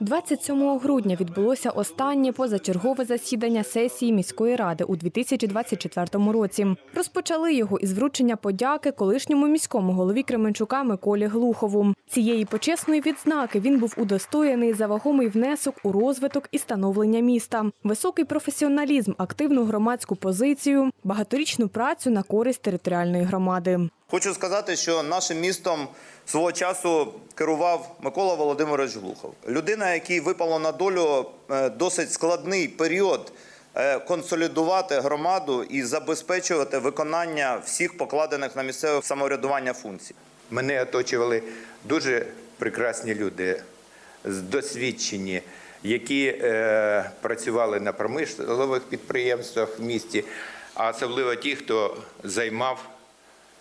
27 грудня відбулося останнє позачергове засідання сесії міської ради у 2024 році. Розпочали його із вручення подяки колишньому міському голові Кременчука Миколі Глухову. Цієї почесної відзнаки він був удостоєний за вагомий внесок у розвиток і становлення міста, високий професіоналізм, активну громадську позицію, багаторічну працю на користь територіальної громади. Хочу сказати, що нашим містом свого часу керував Микола Володимирович Глухов. Людина, якій випало на долю е, досить складний період е, консолідувати громаду і забезпечувати виконання всіх покладених на місцеве самоврядування функцій. Мене оточували дуже прекрасні люди, з- досвідчені, які е, працювали на промислових підприємствах в місті, а особливо ті, хто займав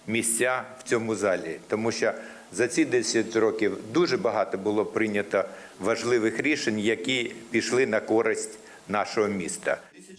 місця в цьому залі. Тому що за ці 10 років дуже багато було прийнято важливих рішень, які пішли на користь нашого міста.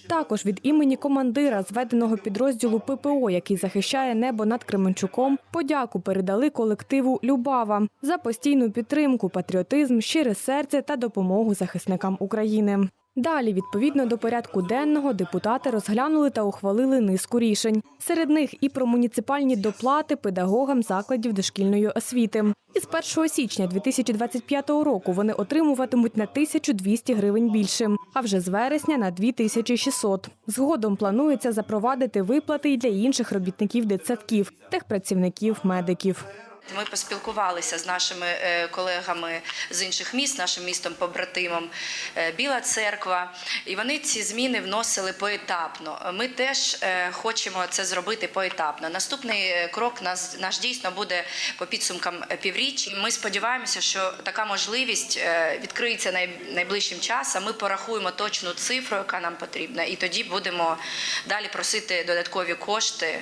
Також від імені командира зведеного підрозділу ППО, який захищає небо над Кременчуком, подяку передали колективу Любава за постійну підтримку, патріотизм, щире серце та допомогу захисникам України. Далі, відповідно до порядку денного, депутати розглянули та ухвалили низку рішень. Серед них і про муніципальні доплати педагогам закладів дошкільної освіти. Із 1 січня 2025 року вони отримуватимуть на 1200 гривень більше, а вже з вересня на 2600. Згодом планується запровадити виплати й для інших робітників дитсадків, техпрацівників, медиків. Ми поспілкувалися з нашими е, колегами з інших міст, нашим містом побратимом е, Біла Церква, і вони ці зміни вносили поетапно. Ми теж е, хочемо це зробити поетапно. Наступний крок нас наш дійсно буде по підсумкам півріччя. Ми сподіваємося, що така можливість відкриється найближчим часом. Ми порахуємо точну цифру, яка нам потрібна, і тоді будемо далі просити додаткові кошти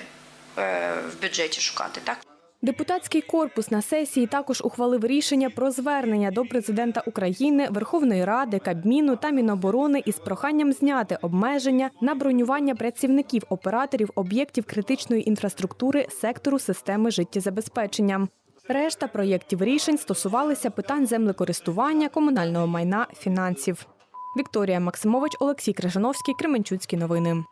в бюджеті шукати. Так. Депутатський корпус на сесії також ухвалив рішення про звернення до президента України, Верховної Ради, Кабміну та Міноборони із проханням зняти обмеження на бронювання працівників операторів об'єктів критичної інфраструктури сектору системи життєзабезпечення. Решта проєктів рішень стосувалися питань землекористування, комунального майна, фінансів. Вікторія Максимович, Олексій Крижановський, Кременчуцькі новини.